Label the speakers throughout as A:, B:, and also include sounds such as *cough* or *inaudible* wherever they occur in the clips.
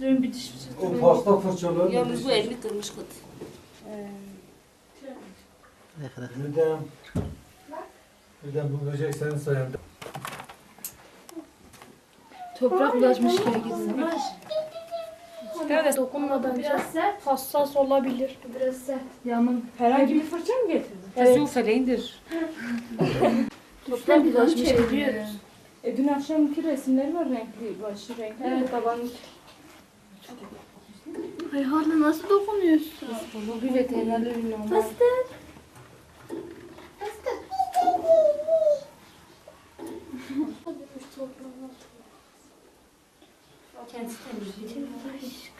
A: Bir diş
B: O pasta fırçaları
C: Yalnız bu elini kırmış kız.
B: Neden? Neden bu böcek senin sayende?
A: Toprak bulaşmış gibi gitsin.
D: Evet. Dokunma bence.
E: Biraz sert,
D: Hassas olabilir.
E: biraz sert.
A: Yanın
C: Herhangi bir fırça mı getirdin?
D: Evet.
C: Yok feleğindir. *laughs*
A: toprak bulaşmış gibi.
C: E, dün akşamki resimleri var renkli, başı renkli.
A: Evet tabanın.
E: Reyhan'la nasıl dokunuyorsun?
A: Bu bir veterinerle ünlü olmalı.
E: Fıstık. Fıstık.
C: Kendisi temizleyecek.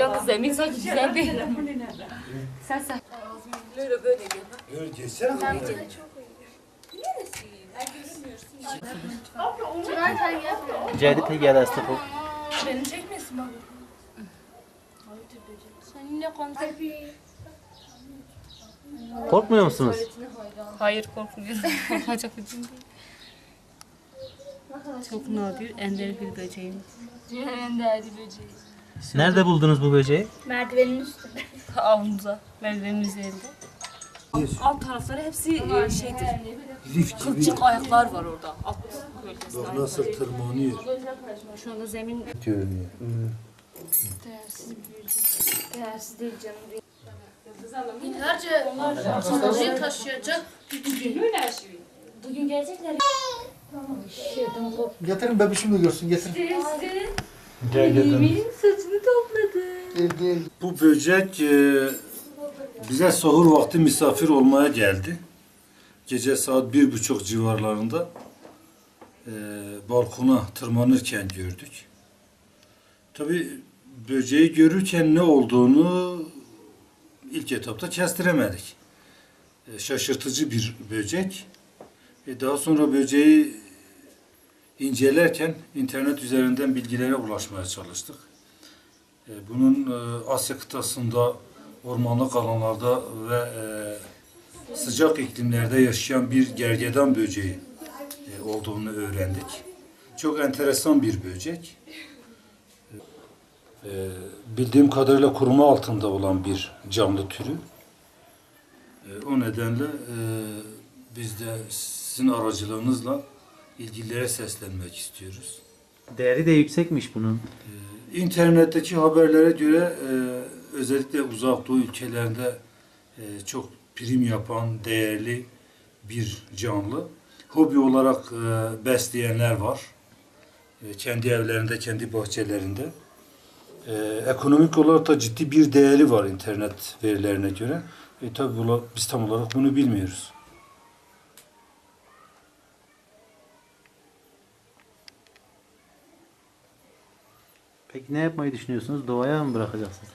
C: Yok kızım, hiç hiç güzel değil. Sen sen. Böyle böyle gel.
B: Böyle geçsene.
E: Ben de
F: çok uyuyor. Neresin? Ben görünmüyorsun. Abi onu... Cedite gel Estefan.
C: Beni çekmesin baba.
A: Seninle konuş.
F: Korkmuyor musunuz?
C: Hayır korkmuyorum. Korkacak bir şey değil. Çok nadir, ender bir böceğimiz.
A: En değerli böceği.
F: Nerede buldunuz bu böceği?
E: Merdivenin üstünde.
C: Avımıza, merdivenin üzerinde. Alt tarafları hepsi e, şeydir.
B: Lif gibi.
C: Kılçık ayaklar var orada. Alt bölgesinde.
B: Bak nasıl tırmanıyor.
C: Şu anda zemin
B: Görünüyor.
A: Değersiz bir böcek. Değersiz değil canım.
E: Binlerce sandalye taşıyacak.
C: Bugün gelecekler.
A: Kork.
G: Getirin bebişim de görsün getirin.
B: Gel gel.
C: Saçını topladı.
G: Gel gel.
B: Bu böcek e, bize sahur vakti misafir olmaya geldi. Gece saat bir buçuk civarlarında e, balkona tırmanırken gördük. Tabi böceği görürken ne olduğunu ilk etapta kestiremedik. E, şaşırtıcı bir böcek. E, daha sonra böceği incelerken internet üzerinden bilgilere ulaşmaya çalıştık. E, Bunun e, Asya kıtasında ormanlık alanlarda ve e, sıcak iklimlerde yaşayan bir gergedan böceği e, olduğunu öğrendik. Çok enteresan bir böcek. E, Bildiğim kadarıyla koruma altında olan bir canlı türü. E, O nedenle e, biz de sizin aracılığınızla ilgililere seslenmek istiyoruz.
F: Değeri de yüksekmiş bunun.
B: İnternetteki haberlere göre e, özellikle uzak doğu ülkelerinde e, çok prim yapan değerli bir canlı. Hobi olarak e, besleyenler var. E, kendi evlerinde, kendi bahçelerinde. E, ekonomik olarak da ciddi bir değeri var internet verilerine göre. E, tabii biz tam olarak bunu bilmiyoruz.
F: Peki ne yapmayı düşünüyorsunuz? Doğaya mı bırakacaksınız?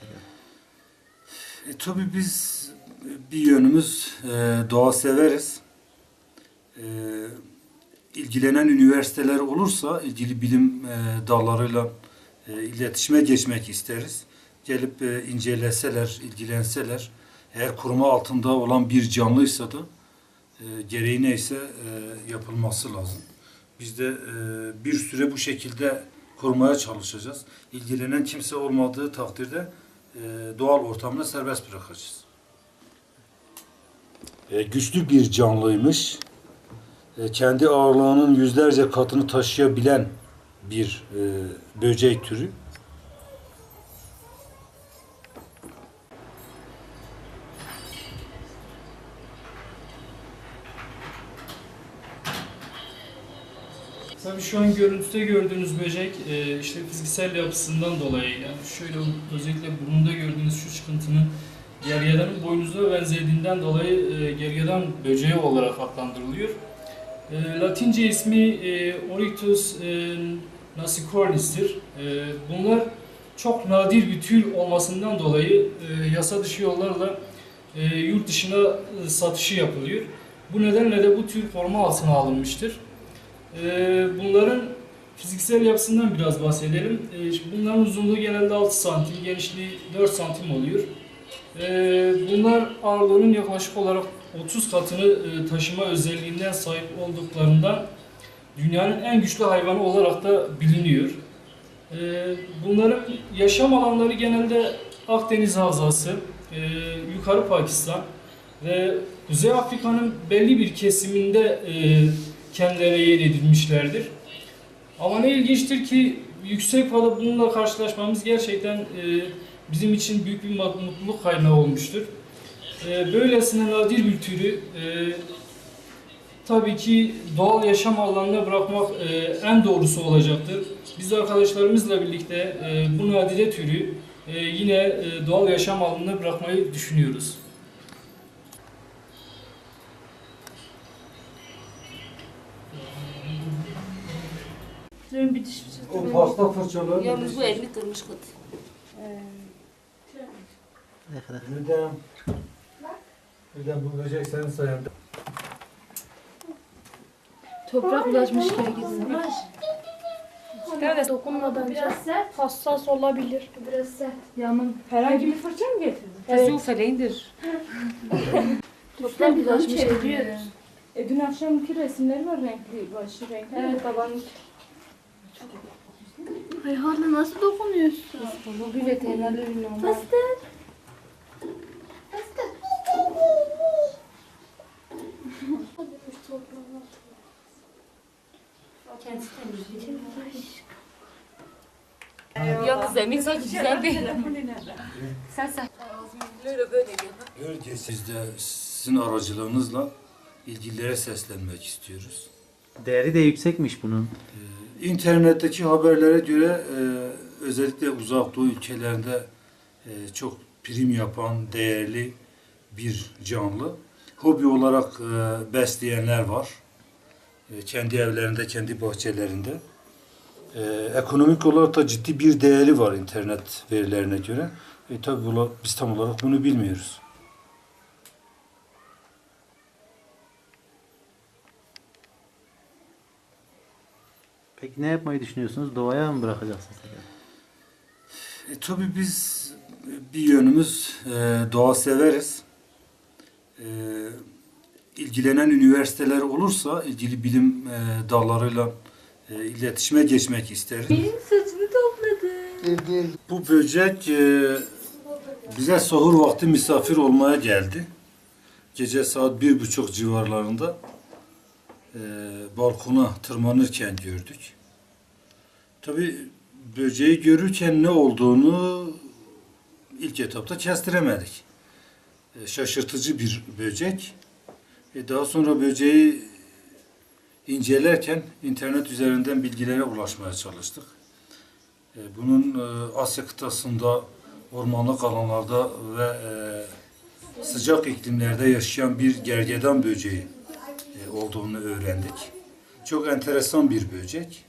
B: E, tabii biz bir yönümüz e, doğa severiz. E, ilgilenen üniversiteler olursa ilgili bilim e, dallarıyla e, iletişime geçmek isteriz. Gelip e, inceleseler, ilgilenseler, eğer koruma altında olan bir canlıysa da e, gereği neyse e, yapılması lazım. Biz de e, bir süre bu şekilde korumaya çalışacağız. İlgilenen kimse olmadığı takdirde doğal ortamına serbest bırakacağız. E, güçlü bir canlıymış. E, kendi ağırlığının yüzlerce katını taşıyabilen bir e, böcek türü.
H: Tabii şu an görüntüde gördüğünüz böcek e, işte fiziksel yapısından dolayı yani şöyle özellikle burnunda gördüğünüz şu çıkıntının gergedanın boynuzuna benzediğinden dolayı e, gergedan böceği olarak adlandırılıyor. E, Latince ismi e, Oryctus e, nasicornis'tir. E, bunlar çok nadir bir tür olmasından dolayı e, yasa dışı yollarla e, yurt dışına e, satışı yapılıyor. Bu nedenle de bu tür koruma altına alınmıştır. Ee, bunların fiziksel yapısından biraz bahsedelim. Ee, bunların uzunluğu genelde 6 santim, genişliği 4 santim oluyor. Ee, bunlar ağırlığının yaklaşık olarak 30 katını e, taşıma özelliğinden sahip olduklarından dünyanın en güçlü hayvanı olarak da biliniyor. Bunların yaşam alanları genelde Akdeniz Havzası, e, yukarı Pakistan ve Kuzey Afrika'nın belli bir kesiminde e, kendilerine yer edilmişlerdir. Ama ne ilginçtir ki yüksek fada bununla karşılaşmamız gerçekten e, bizim için büyük bir mutluluk kaynağı olmuştur. E, böylesine nadir bir türü e, tabii ki doğal yaşam alanına bırakmak e, en doğrusu olacaktır. Biz arkadaşlarımızla birlikte e, bu nadide türü e, yine e, doğal yaşam alanına bırakmayı düşünüyoruz.
A: Benim bir diş
B: O pasta fırçaları
C: Yalnız bu elini kırmış kız.
B: Neden? Neden bu böcek senin sayende?
A: Toprak bulaşmış gibi gitsin.
D: Evet dokunma bence.
E: Biraz sert.
D: Hassas olabilir.
E: Biraz sert.
A: Yanım. Herhangi bir fırça mı getirdin?
D: Evet.
C: Kızı feleğindir. *laughs*
A: Toprak bulaşmış gibi.
E: çeviriyoruz.
A: E dün akşamki resimleri var renkli, başı renkli. Evet babanın.
E: Ay hala nasıl dokunuyorsun?
A: Bu bir veterinerli ürün olmaz.
E: Fıstık. Fıstık.
C: Kendisi temizliyor. Yalnız zemin sanki güzel değil. Sen sen. Böyle böyle gel.
B: Önce siz de sizin aracılığınızla ilgililere seslenmek istiyoruz.
F: Değeri de yüksekmiş bunun.
B: İnternetteki haberlere göre e, özellikle uzak doğu ülkelerinde e, çok prim yapan değerli bir canlı. Hobi olarak e, besleyenler var. E, kendi evlerinde, kendi bahçelerinde. Ekonomik olarak da ciddi bir değeri var internet verilerine göre. E, tabii biz tam olarak bunu bilmiyoruz.
F: Peki ne yapmayı düşünüyorsunuz? Doğaya mı bırakacaksınız?
B: E, tabii biz bir yönümüz e, doğa severiz. E, ilgilenen üniversiteler olursa ilgili bilim e, dallarıyla e, iletişime geçmek isteriz.
A: Saçını topladı.
B: Bu böcek e, bize sahur vakti misafir olmaya geldi. Gece saat bir buçuk civarlarında e, balkona tırmanırken gördük. Tabi böceği görürken ne olduğunu ilk etapta kestiremedik. E, şaşırtıcı bir böcek. E, daha sonra böceği incelerken internet üzerinden bilgilere ulaşmaya çalıştık. E, Bunun e, Asya kıtasında ormanlık alanlarda ve e, sıcak iklimlerde yaşayan bir gergedan böceği olduğunu öğrendik. Çok enteresan bir böcek.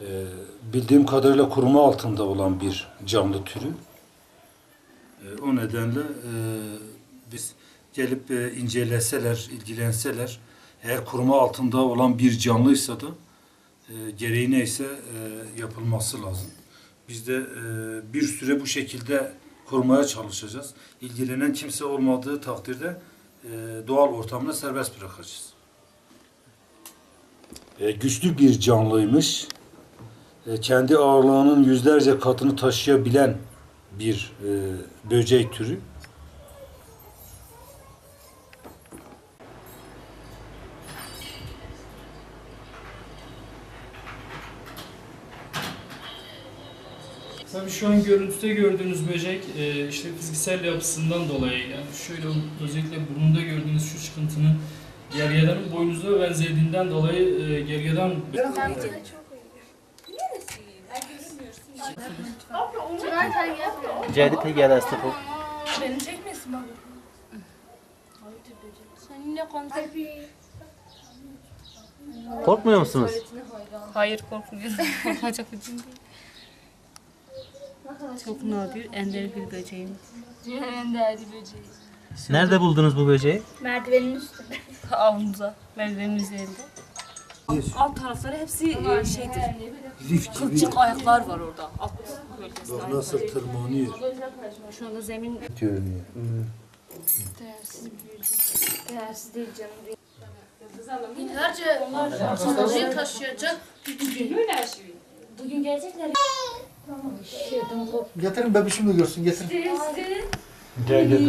B: E, Bildiğim kadarıyla koruma altında olan bir canlı türü. E, O nedenle e, biz gelip e, inceleseler, ilgilenseler, eğer koruma altında olan bir canlıysa da e, gereği neyse e, yapılması lazım. Biz de e, bir süre bu şekilde korumaya çalışacağız. İlgilenen kimse olmadığı takdirde doğal ortamına serbest bırakacağız. E, güçlü bir canlıymış. E, kendi ağırlığının yüzlerce katını taşıyabilen bir e, böcek türü.
H: Tabii şu an görüntüde gördüğünüz böcek e, işte fiziksel yapısından dolayı yani şöyle özellikle burnunda gördüğünüz şu çıkıntının gergedanın boynuzuna benzediğinden dolayı e, gergedan
E: Çıkarken gel.
F: Cedi peki ya da Astafo.
A: Beni çekmesin baba.
C: Seninle konuş.
F: Korkmuyor musunuz?
C: Hayır korkmuyoruz. *laughs* Korkacak bir şey değil. Çok nadir, ender bir böceğimiz. *laughs*
A: En değerli böceği.
F: Nerede buldunuz bu böceği?
E: Merdivenin üstünde. *laughs*
C: Avımıza, merdivenin üzerinde. Alt tarafları hepsi e, şeydir.
B: Gibi
C: Kılçık ayaklar var orada. Alt bölgesinde.
B: bak nasıl tırmanıyor.
C: Şu anda zemin
B: Görünüyor.
A: Değersiz bir. Değersiz değil canım.
E: Binlerce kaloriyi taşıyacak.
A: Bugün gelecekler.
G: Getirin bebişim de görsün getirin.
B: Gel gel.